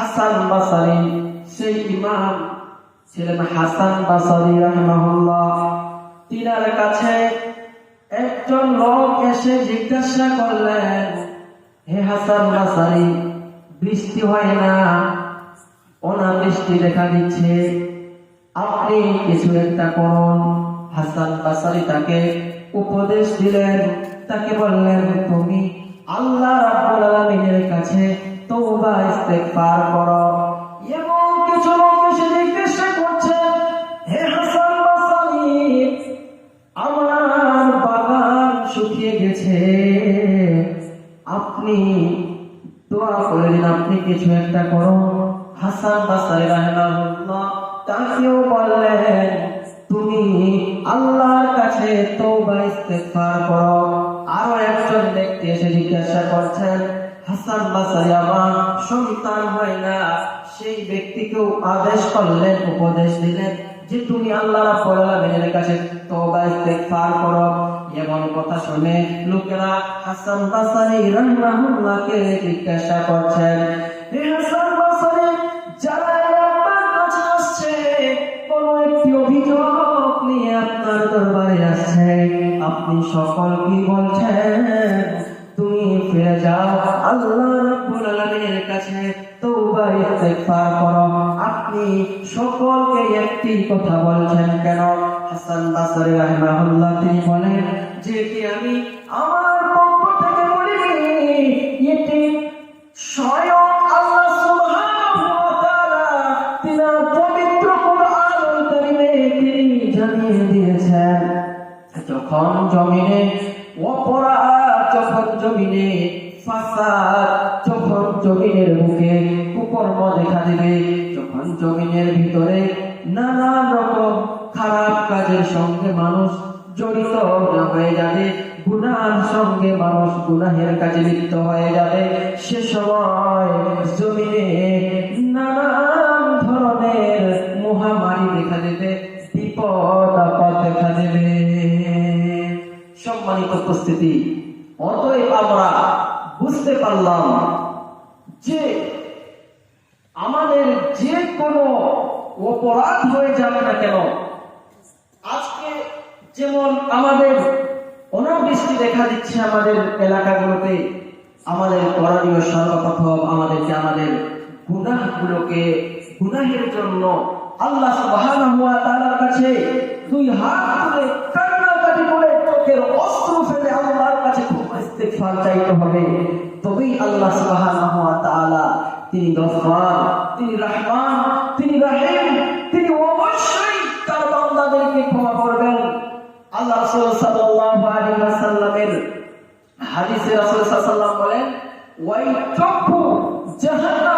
হাসান বাসারি, সেই ইমাম ছিলেন হাসান বাসারি রহমাহুল্লাহ। তিনার কাছে একজন লোক এসে জিজ্ঞাসা করলেন, হে হাসান বাসারি, বৃষ্টি হয় না? অনাবৃষ্টি দেখা দিচ্ছে, আপনি কিছু একটা করুন। হাসান বাসারি তাকে উপদেশ দিলেন, তাকে বললেন, তুমি আল্লাহ রাব্বুল আলামিনের কাছে তওবা ইস্তেগফার করো। এবং কিছু লোক এসে জিজ্ঞাসা করছে, হে হাসান বাসারি আমার বাগান শুকিয়ে গেছে। আপনি দোয়া করে দিন, আপনি কিছু একটা করুন। হাসান বাসারি রাহিমাহুল্লাহ তাকেও বললেন, তুমি আল্লাহর কাছে তওবা ইস্তেগফার করো। আরও একজন ব্যক্তি এসে জিজ্ঞাসা করছেন হাসান বাসারি আমার সন্তান হয় না। সেই ব্যক্তিকেও আদেশ করলেন, উপদেশ দিলেন যে তুমি আল্লাহ রাব্বুল কাছে তওবা, ইস্তেগফার করো। এমন কথা শুনে লোকেরা হাসান বাসারি রাহিমাহুল্লাহকে জিজ্ঞাসা করছেন হে হাসান বাসারি যারা আপনার কাছে আসছে, কোন একটি অভিযোগ নিয়ে আপনার দরবারে আসছে? আপনি সকল কি বলছেন? তুমি ফিরে যাও। আল্লাহ রাব্বুল আলামিনের কাছে তওবা ইস্তেগফার করো। আপনি সকলকে একটি কথা বলছেন কেন? হাসান বাসরি রাহিমাহুল্লাহ তিনি বলেন, যে কি আমি আমার পক্ষ থেকে বলিনি? এটি স্বয়ং যখন জমিনে অপরাধ জমিনে ফাসাদ যখন জমিনের বুকে কুকর্ম দেখা দিবে, যখন জমিনের ভিতরে নানান রকম খারাপ কাজের সঙ্গে মানুষ জড়িত হয়ে যাবে, গুনার সঙ্গে মানুষ গুনাহের কাজে লিপ্ত হয়ে যাবে, সে সময় জমিনে নানান ধরনের মহামারী দেখা দেবে, বিপদ, আপদ দেখা দেবে। সম্মানিত উপস্থিতি অতএব আমরা বুঝতে পারলাম যে আমাদের যে কোনো অপরাধ হয়ে যাক না কেন। আজকে যেমন আমাদের অনাবৃষ্টি দেখা দিচ্ছে আমাদের এলাকাগুলোতে, আমাদের করণীয় সর্বপ্রথম আমাদেরকে আমাদের গুনাহগুলোকে, গুনাহের জন্য আল্লাহ সুবহানাহু ওয়া তাআলার কাছে দুই হাত তুলে কান্নাকাটি করে চোখের অস্ত্র ফেলে আল্লাহর কাছে ক্ষমা ইস্তেগফার চাইতে হবে। তবেই আল্লাহ সুবহানাহু তিনি গফফার, তিনি রহমান, তিনি রহিম, তিনি অবশ্যই তার বান্দাদেরকে ক্ষমা করবেন। আল্লাহ রাসূল সাল্লাল্লাহু আলাইহি ওয়াসাল্লামের হাদিসে রাসূল সাল্লাল্লাহু আলাইহি ওয়াসাল্লাম বলেন, ওয়াইতাকু জাহান্নাম